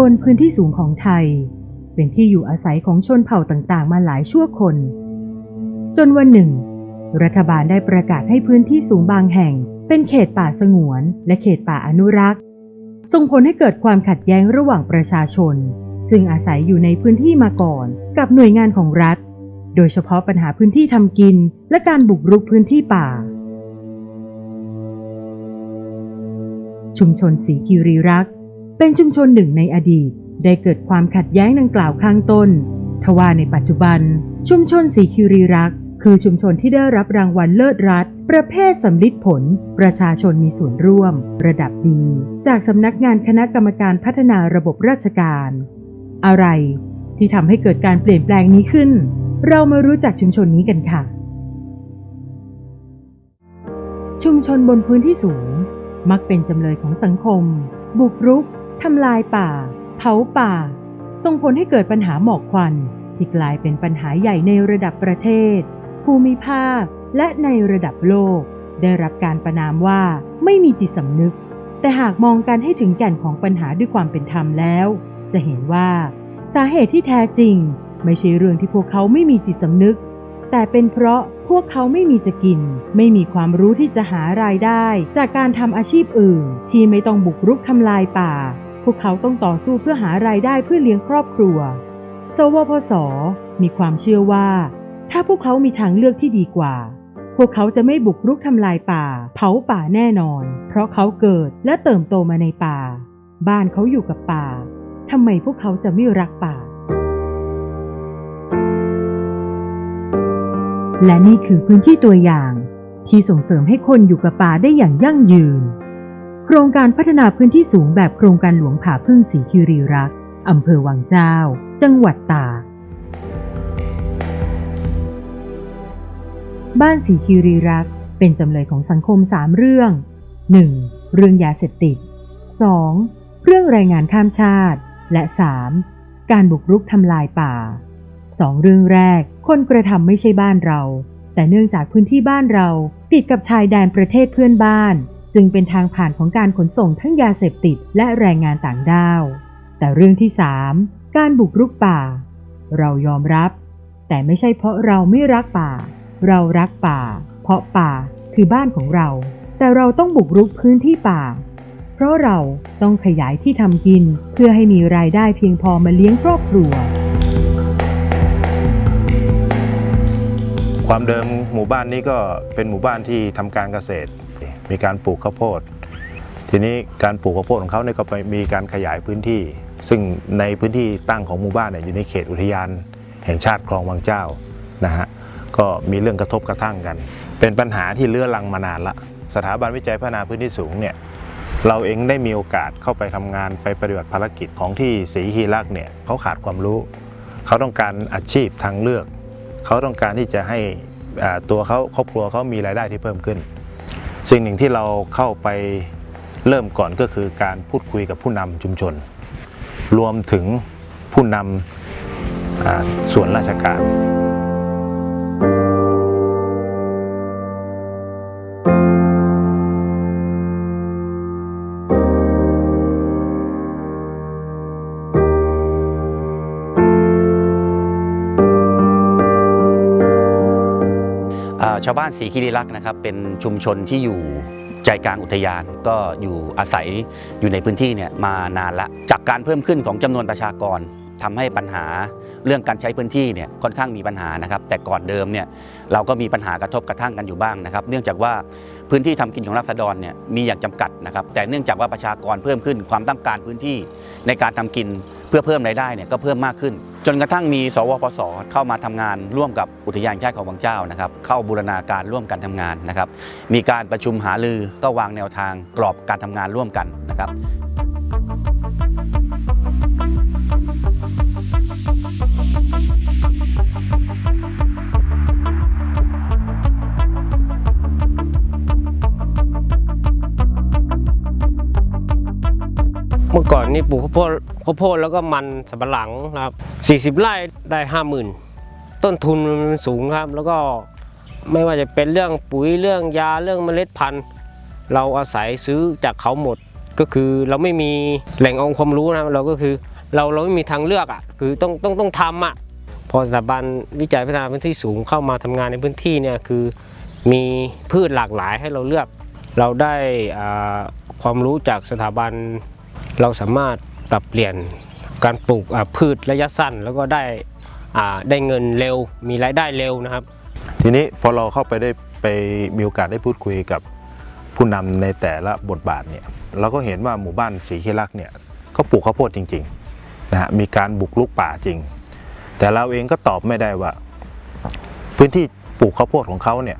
บนพื้นที่สูงของไทย เป็นที่อยู่อาศัยของชนเผ่าต่างๆ มาหลายชั่วคน จนวันหนึ่ง รัฐบาลได้ประกาศให้พื้นที่สูงบางแห่ง เป็นเขตป่าสงวน และเขตป่าอนุรักษ์ ส่งผลให้เกิดความขัดแย้งระหว่างประชาชน ซึ่งอาศัยอยู่ในพื้นที่มาก่อน กับหน่วยงานของรัฐ โดยเฉพาะปัญหาพื้นที่ทำกิน และการบุกรุกพื้นที่ป่าชุมชนสีคีรีรักษ์ เป็นชุมชนหนึ่งในอดีต ได้เกิดความขัดแย้งดังกล่าวข้างต้น ทว่าในปัจจุบัน ชุมชนสีคีรีรัก คือชุมชนที่ได้รับรางวัลเลิศรัฐ ประเภทสำลิดผล ประชาชนมีส่วนร่วม ระดับดี จากสำนักงานคณะกรรมการพัฒนาระบบราชการ อะไรที่ทำให้เกิดการเปลี่ยนแปลงนี้ขึ้น เรามารู้จักชุมชนนี้กันค่ะ ชุมชนบนพื้นที่สูง มักเป็นจำเลยของสังคม บุกรุก ทำลายป่า เผาป่า ส่งผลให้เกิดปัญหาหมอกควันที่กลายเป็นปัญหาใหญ่ในระดับประเทศ ภูมิภาค และในระดับโลก ได้รับการประนามว่าไม่มีจิตสำนึก แต่หากมองกันให้ถึงแก่นของปัญหาด้วยความเป็นธรรมแล้ว จะเห็นว่า สาเหตุที่แท้จริง ไม่ใช่เรื่องที่พวกเขาไม่มีจิตสำนึก แต่เป็นเพราะพวกเขาไม่มีจะกิน ไม่มีความรู้ที่จะหารายได้ จากการทำอาชีพอื่น ที่ไม่ต้องบุกรุกทำลายป่า พวกเขาต้องต่อสู้เพื่อหารายได้เพื่อเลี้ยงครอบครัว สวพศ มีความเชื่อว่า ถ้าพวกเขามีทางเลือกที่ดีกว่า พวกเขาจะไม่บุกรุกทำลายป่า เผาป่าแน่นอน เพราะเขาเกิดและเติบโตมาในป่า บ้านเขาอยู่กับป่าทำไมพวกเขาจะไม่รักป่า และนี่คือพื้นที่ตัวอย่าง ที่ส่งเสริมให้คนอยู่กับป่าได้อย่างยั่งยืน โครงการพัฒนาพื้นที่สูงแบบโครงการหลวงผาพึ่งสีคิรีรักษ์อำเภอวังเจ้า จังหวัดตากบ้านสีคีรีรักษ์เป็นจำเลยของสังคม 3 เรื่อง 1. เรื่องยาเสพติด 2. เรื่องแรงงานข้ามชาติ และ 3. การบุกรุกทำลายป่าสองเรื่องแรก คนกระทำไม่ใช่บ้านเรา แต่เนื่องจากพื้นที่บ้านเราติดกับชายแดนประเทศเพื่อนบ้าน จึงเป็นทางผ่านของการขนส่งทั้งยาเสพติดและแรงงานต่างด้าว แต่เรื่องที่ 3 การบุกรุกป่า เรายอมรับ แต่ไม่ใช่เพราะเราไม่รักป่า เรารักป่า เพราะป่าคือบ้านของเรา แต่เราต้องบุกรุกพื้นที่ป่า เพราะเราต้องขยายที่ทำกินเพื่อให้มีรายได้เพียงพอมาเลี้ยงครอบครัวความเดิมหมู่บ้านนี้ก็เป็นหมู่บ้านที่ทำการเกษตร มีการปลูกข้าวโพด ทีนี้การปลูกข้าวโพดของเขาเนี่ยก็ไปมีการขยายพื้นที่ ซึ่งในพื้นที่ตั้งของหมู่บ้านเนี่ยอยู่ในเขตอุทยานแห่งชาติคลองวังเจ้านะฮะก็มีเรื่องกระทบกระทั่งกัน เป็นปัญหาที่เลื้อรังมานานละสถาบันวิจัยพัฒนาพื้นที่สูงเนี่ยเราเองได้มีโอกาสเข้าไปทำงานไปปฏิบัติภารกิจของที่ศรีฮีรักเนี่ยเขาขาดความรู้ เขาต้องการอาชีพทางเลือก เขาต้องการที่จะให้ตัวเขาครอบครัวเขามีรายได้ที่เพิ่มขึ้น สิ่งหนึ่งที่เราเข้าไปเริ่มก่อนก็คือการพูดคุยกับผู้นำชุมชน รวมถึงผู้นำส่วนราชการ ชาวบ้านสีคิริรักษ์นะครับเป็นชุมชนที่อยู่ใจกลางอุทยานก็อยู่อาศัยอยู่ในพื้นที่เนี่ยมานานละจากการเพิ่มขึ้นของจำนวนประชากรทำให้ปัญหา เรื่องการใช้พื้นที่เนี่ยค่อนข้างมีปัญหานะครับ แต่ก่อนเดิมเนี่ยเราก็มีปัญหากระทบกระทั่งกันอยู่บ้างนะครับ เนื่องจากว่าพื้นที่ทำกินของรัษฎรเนี่ยมีอย่างจำกัดนะครับ แต่เนื่องจากว่าประชากรเพิ่มขึ้นความต้องการพื้นที่ในการทำกินเพื่อเพิ่มรายได้เนี่ยก็เพิ่มมากขึ้น จนกระทั่งมี สวพสเข้ามาทำงานร่วมกับอุทยานแห่งชาติของวังเจ้านะครับ เข้าบูรณาการร่วมกันทำงานนะครับ มีการประชุมหารือก็วางแนวทางกรอบการทำงานร่วมกันนะครับ นี่ปลูกข้าวโพดข้าวโพดแล้วก็มันสำปะหลังนะครับ 40 ไร่ได้ 50,000 ต้นทุนมันสูงครับ แล้วก็ไม่ว่าจะเป็นเรื่องปุ๋ยเรื่องยาเรื่องเมล็ดพันธุ์ เราอาศัยซื้อจากเขาหมดก็คือเราไม่มีแหล่งองค์ความรู้นะครับเราก็คือเราเราไม่มีทางเลือกอะคือต้องต้องต้องทำอะพอสถาบันวิจัยพัฒนาพื้นที่สูงเข้ามาทำงานในพื้นที่เนี่ยคือมีพืชหลากหลายให้เราเลือก เราได้อ่าความรู้จากสถาบัน เราสามารถปรับเปลี่ยนการปลูกพืชระยะสั้น แล้วก็ได้ได้เงินเร็ว มีรายได้เร็วนะครับ ทีนี้พอเราเข้าไปได้ไปมีโอกาสได้พูดคุยกับผู้นำในแต่ละบทบาทเนี่ยเราก็เห็นว่าหมู่บ้านสีเคลักเนี่ยก็ปลูกข้าวโพดจริงๆนะฮะมีการบุกลุกป่าจริง แต่เราเองก็ตอบไม่ได้ว่า พื้นที่ปลูกข้าวโพดของเขาเนี่ย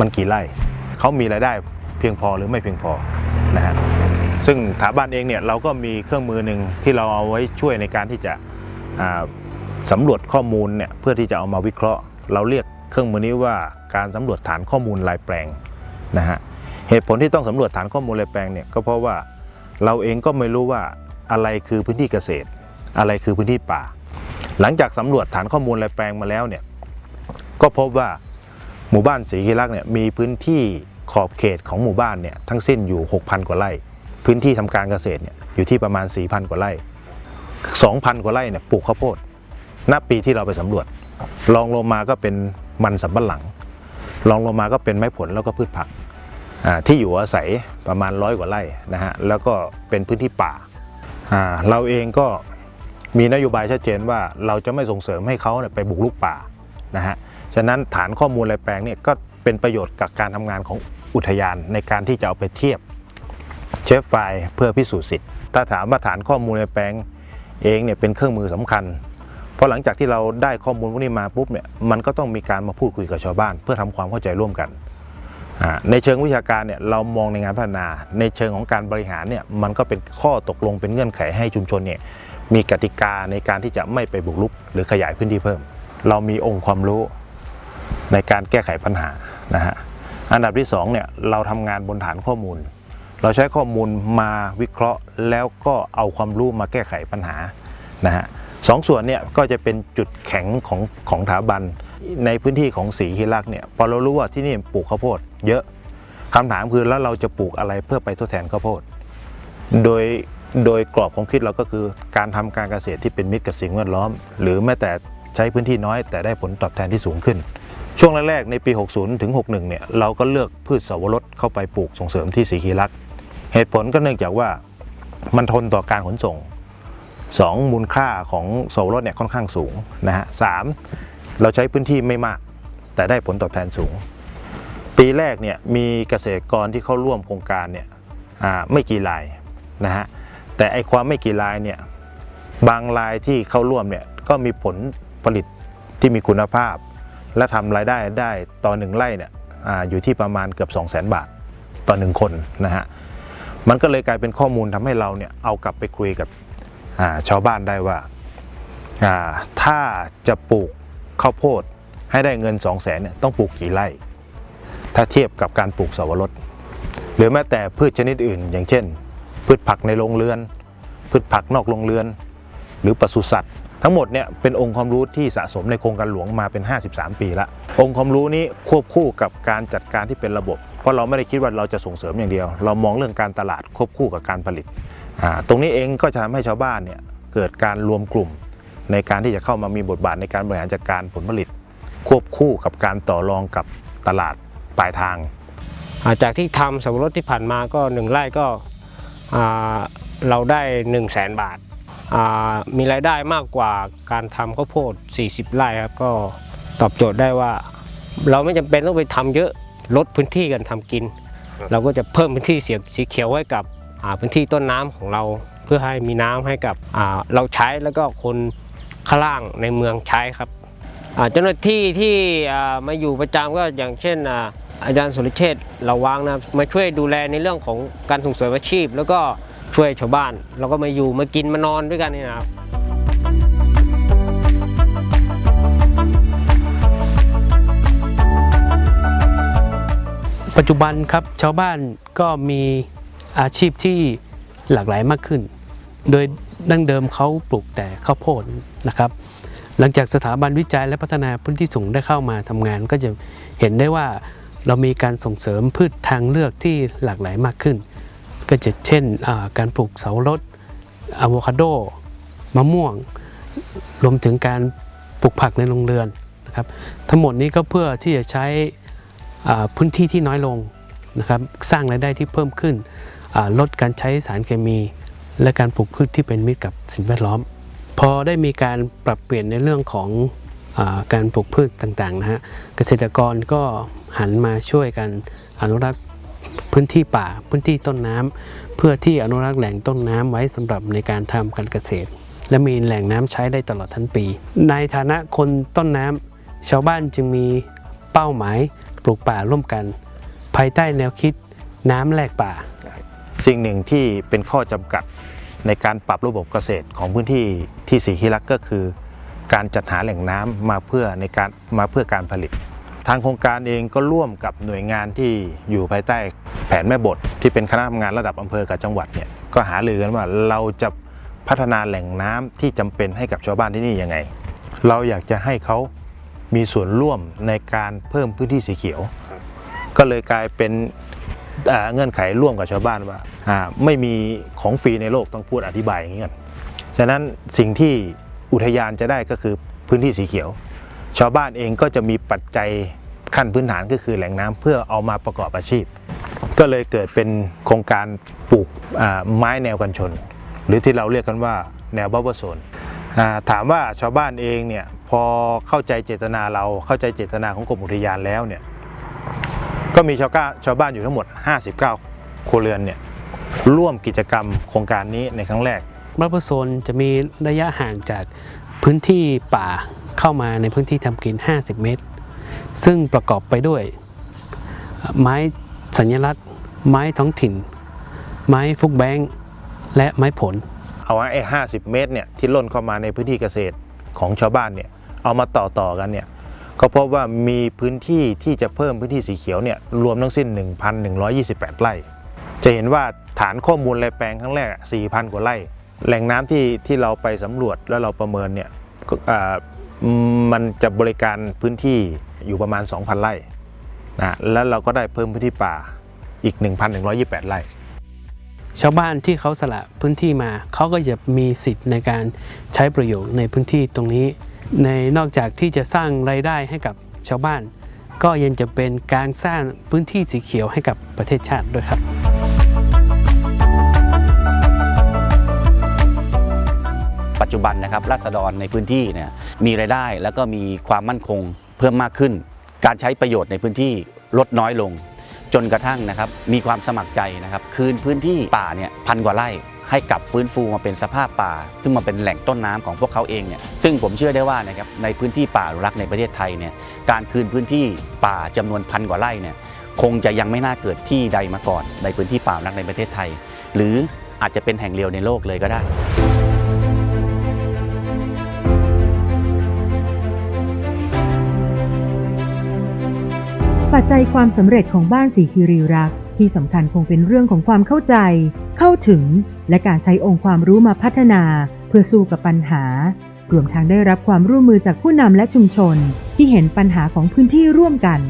มันกี่ไร่เขามีรายได้เพียงพอหรือไม่เพียงพอ ซึ่งสถาบันเองเนี่ยเราก็มีเครื่องมือหนึ่งที่เราเอาไว้ช่วยในการที่จะอ่าสำรวจข้อมูลเนี่ยเพื่อที่จะเอามาวิเคราะห์ เราเรียกเครื่องมือนี้ว่าการสำรวจฐานข้อมูลรายแปลงนะฮะเหตุผลที่ต้องสำรวจฐานข้อมูลรายแปลงเนี่ยก็เพราะว่าเราเองก็ไม่รู้ว่าอะไรคือพื้นที่เกษตร อะไรคือพื้นที่ป่า หลังจากสำรวจฐานข้อมูลรายแปลงมาแล้วเนี่ยก็พบว่าหมู่บ้านศรีคิรักษ์เนี่ยมีพื้นที่ขอบเขตของหมู่บ้านเนี่ยทั้งสิ้นอยู่ 6,000 กว่าไร่ พื้นที่ทำการเกษตรเนี่ยอยู่ที่ประมาณ 4,000 กว่าไร่ 2,000 กว่าไร่เนี่ยปลูกข้าวโพดณปีที่เราไปสำรวจรองลงมาก็เป็นมันสำปะหลังรองลงมาก็เป็นไม้ผลแล้วก็พืชผักอ่าที่อยู่อาศัยประมาณร้อยกว่าไร่นะฮะแล้วก็เป็นพื้นที่ป่าอ่าเราเองก็มีนโยบายชัดเจนว่าเราจะไม่ส่งเสริมให้เขาเนี่ยไปบุกรุกป่านะฮะฉะนั้นฐานข้อมูลรายแปลงเนี่ยก็เป็นประโยชน์กับการทำงานของอุทยานในการที่จะเอาไปเทียบ เชฟไฟล์เพื่อพิสูจน์สิทธิ์ ถ้าถามว่าฐานข้อมูลรายแปลงเองเนี่ยเป็นเครื่องมือสำคัญ เพราะหลังจากที่เราได้ข้อมูลพวกนี้มาปุ๊บเนี่ยมันก็ต้องมีการมาพูดคุยกับชาวบ้าน เพื่อทำความเข้าใจร่วมกัน ในเชิงวิชาการเนี่ยเรามองในงานพัฒนา ในเชิงของการบริหารเนี่ยมันก็เป็นข้อตกลงเป็นเงื่อนไขให้ชุมชนเนี่ยมีกติกาในการที่จะไม่ไปบุกรุก หรือขยายพื้นที่เพิ่ม เรามีองค์ความรู้ในการแก้ไขปัญหานะฮะอันดับที่สองเนี่ยเราทำงานบนฐานข้อมูล เราใช้ข้อมูลมาวิเคราะห์ แล้วก็เอาความรู้มาแก้ไขปัญหานะฮะสองส่วนเนี่ยก็จะเป็นจุดแข็งของของถาบัน ในพื้นที่ของสีฮิรักเนี่ยพอเรารู้ว่าที่นี่ปลูกข้าวโพด เยอะคำถามคือแล้วเราจะปลูกอะไรเพื่อไปทดแทนข้าวโพด โดยโดยกรอบของคิดเราก็คือการทำการเกษตรที่เป็นมิตรกับสิ่งแวดล้อม หรือแม้แต่ใช้พื้นที่น้อย แต่ได้ผลตอบแทนที่สูงขึ้น ช่วงแรกๆในปี 60 ถึง 61 เนี่ยเราก็เลือกพืชเสาวรสเข้าไปปลูกส่งเสริมที่สีฮิรักษ เหตุผลก็เนื่องจากว่ามันทนต่อการขนส่งสองมูลค่าของโซลรถเนี่ยค่อนข้างสูงนะฮะสามเราใช้พื้นที่ไม่มาก แต่ได้ผลตอบแทนสูง ปีแรกเนี่ยมีเกษตรกรที่เข้าร่วมโครงการเนี่ยไม่กี่รายนะฮะแต่ไอความไม่กี่รายเนี่ยบางรายที่เข้าร่วมเนี่ยก็มีผลผลิตที่มีคุณภาพ และทำรายได้ได้ต่อหนึ่งไร่เนี่ยออยู่ที่ประมาณเกือบ 2 0 0 0 0 0 บาทต่อหนึ่งคนนะฮะ มันก็เลยกลายเป็นข้อมูลทำให้เราเนี่ยเอากลับไปคุยกับาชาวบ้านได้ว่าอ่าถ้าจะปลูกข้าวโพดให้ได้เงิน 2 0 0แสนเนี่ยต้องปลูกกี่ไร่ ถ้าเทียบกับการปลูกสวรสหรือแม้แต่พืชชนิดอื่น อย่างเช่น พืชผักในโรงเรือน พืชผักนอกโรงเรือน หรือปศุสัตว์ ทั้งหมดเนี่ยเป็นองค์ความรู้ที่สะสมในโครงการหลวงมาเป็น 53 ปีละองค์ความรู้นี้ควบคู่กับการจัดการที่เป็นระบบ เพราะเราไม่ได้คิดว่าเราจะส่งเสริมอย่างเดียว เรามองเรื่องการตลาดควบคู่กับการผลิต ตรงนี้เองก็จะทำให้ชาวบ้านเนี่ยเกิดการรวมกลุ่ม ในการที่จะเข้ามามีบทบาทในการบริหารจัดการผลผลิต ควบคู่กับการต่อรองกับตลาดปลายทางาจากที่ทำสับปะรดที่ผ่านมาก็หนึ่งไร่ก็เราได้ 1 0 0 0 0แสนบาทามีรายได้มากกว่าการทำข้าวโพด 40 ไร่ครับก็ตอบโจทย์ได้ว่า เราไม่จำเป็นต้องไปทำเยอะ ลดพื้นที่กันทำกิน เราก็จะเพิ่มพื้นที่เสียสีเขียวไว้กับอ่าพื้นที่ต้นน้ำของเรา เพื่อให้มีน้ำให้กับอ่าเราใช้แล้วก็คนข้างล่างในเมืองใช้ครับอ่าเจ้าหน้าที่ที่อ่ามาอยู่ประจำก็อย่างเช่นอ่าอาจารย์สุรเชษฐ์เราวางนะมาช่วยดูแลในเรื่องของการส่งเสริมอาชีพ แล้วก็ช่วยชาวบ้าน เราก็มาอยู่มากินมานอนด้วยกันนี่นะครับ ปัจจุบันครับชาวบ้านก็มีอาชีพที่หลากหลายมากขึ้น โดยดั้งเดิมเขาปลูกแต่ข้าวโพดนะครับ หลังจากสถาบันวิจัยและพัฒนาพื้นที่สูงได้เข้ามาทำงาน ก็จะเห็นได้ว่าเรามีการส่งเสริมพืชทางเลือกที่หลากหลายมากขึ้น ก็จะเช่นการปลูกเสารถอะโวคาโดมะม่วง รวมถึงการปลูกผักในโรงเรือนนะครับ ทั้งหมดนี้ก็เพื่อที่จะใช้ พื้นที่ที่น้อยลงนะครับสร้างรายได้ที่เพิ่มขึ้น ลดการใช้สารเคมี และการปลูกพืชที่เป็นมิตรกับสิ่งแวดล้อม พอได้มีการปรับเปลี่ยนในเรื่องของอการปลูกพืชต่างๆนะฮะเกษตรกรก็หันมาช่วยกันอนุรักษ์พื้นที่ป่าพื้นที่ต้นน้ำเพื่อที่อนุรักษ์แหล่งต้นน้ำไว้สำหรับในการทำการเกษตร และมีแหล่งน้ำใช้ได้ตลอดทั้งปี ในฐานะคนต้นน้ำชาวบ้านจึงมี เป้าหมายปลูกป่าร่วมกัน ภายใต้แนวคิดน้ำแลกป่า สิ่งหนึ่งที่เป็นข้อจำกัดในการปรับระบบเกษตรของพื้นที่ที่สีคิรักก็คือ การจัดหาแหล่งน้ำมาเพื่อในการมาเพื่อการผลิต ทางโครงการเองก็ร่วมกับหน่วยงานที่อยู่ภายใต้แผนแม่บท ที่เป็นคณะทำงานระดับอำเภอกับจังหวัดเนี่ยก็หารือกันว่าเราจะพัฒนาแหล่งน้ำที่จำเป็นให้กับชาวบ้านที่นี่ยังไง เราอยากจะให้เขา มีส่วนร่วมในการเพิ่มพื้นที่สีเขียว ก็เลยกลายเป็นอ่าเงื่อนไขร่วมกับชาวบ้านว่าอ่าไม่มีของฟรีในโลกต้องพูดอธิบายอย่างนี้กันฉะนั้นสิ่งที่อุทยานจะได้ก็คือพื้นที่สีเขียว ชาวบ้านเองก็จะมีปัจจัยขั้นพื้นฐานก็คือแหล่งน้ำเพื่อเอามาประกอบอาชีพ ก็เลยเกิดเป็นโครงการปลูกอ่าไม้แนวกันชน หรือที่เราเรียกกันว่าแนวบัฟเฟอร์โซนอ่า ถามว่าชาวบ้านเองเนี่ยพอเข้าใจเจตนาเราเข้าใจเจตนาของกรมอุทยานแล้วเนี่ยก็มีชาวก้าชาวบ้านอยู่ทั้งหมด 59 ครัวเรือนเนี่ยร่วมกิจกรรมโครงการนี้ในครั้งแรกบัฟเฟอร์โซนจะมีระยะห่างจากพื้นที่ป่าเข้ามาในพื้นที่ทำกิน 50 เมตร ซึ่งประกอบไปด้วย ไม้สัญลักษณ์ ไม้ท้องถิ่น ไม้ฟุกแบงและไม้ผล เอาไอ้50เมตรเนี่ยที่ล่นเข้ามาในพื้นที่เกษตรของชาวบ้านเนี่ยเอามาต่อต่อกันเนี่ยก็พบว่ามีพื้นที่ที่จะเพิ่มพื้นที่สีเขียวเนี่ยรวมทั้งสิ้น 1,128 ไร่ จะเห็นว่าฐานข้อมูลรายแปลงครั้งแรก 4,000 กว่าไร่ แหล่งน้ำที่ที่เราไปสำรวจแล้วเราประเมินเนี่ยมันจะบริการพื้นที่อยู่ประมาณ 2,000 ไร่นะแล้วเราก็ได้เพิ่มพื้นที่ป่าอีก 1,128 ไร่ ชาวบ้านที่เขาสละพื้นที่มา เขาก็จะมีสิทธิ์ในการใช้ประโยชน์ในพื้นที่ตรงนี้ ในนอกจากที่จะสร้างรายได้ให้กับชาวบ้าน ก็ยังจะเป็นการสร้างพื้นที่สีเขียวให้กับประเทศชาติด้วยครับ ปัจจุบันนะครับราษฎรในพื้นที่เนี่ยมีรายได้แล้วก็มีความมั่นคงเพิ่มมากขึ้น การใช้ประโยชน์ในพื้นที่ลดน้อยลง จนกระทั่งนะครับมีความสมัครใจนะครับ คืนพื้นที่ป่าเนี่ยพันกว่าไร่ให้กลับฟื้นฟูมาเป็นสภาพป่า ซึ่งมาเป็นแหล่งต้นน้ำของพวกเขาเองเนี่ยซึ่งผมเชื่อได้ว่านะครับในพื้นที่ป่าอนุรักษ์ในประเทศไทยเนี่ยการคืนพื้นที่ป่าจำนวนพันกว่าไร่เนี่ยคงจะยังไม่น่าเกิดที่ใดมาก่อน ในพื้นที่ป่าอนุรักษ์ในประเทศไทย หรืออาจจะเป็นแห่งเดียวในโลกเลยก็ได้ ปัจจัยความสำเร็จของบ้านสีคีรีรักที่สำคัญคงเป็นเรื่องของความเข้าใจ เข้าถึง และการใช้องค์ความรู้มาพัฒนา เพื่อสู้กับปัญหารวมทั้งได้รับความร่วมมือจากผู้นำและชุมชน ที่เห็นปัญหาของพื้นที่ร่วมกัน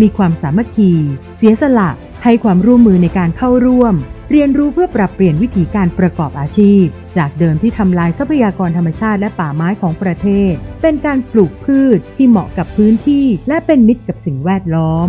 มีความสามัคคี เสียสละ ให้ความร่วมมือในการเข้าร่วม เรียนรู้เพื่อปรับเปลี่ยนวิธีการประกอบอาชีพ จากเดิมที่ทำลายทรัพยากรธรรมชาติและป่าไม้ของประเทศ เป็นการปลูกพืชที่เหมาะกับพื้นที่ และเป็นมิตรกับสิ่งแวดล้อม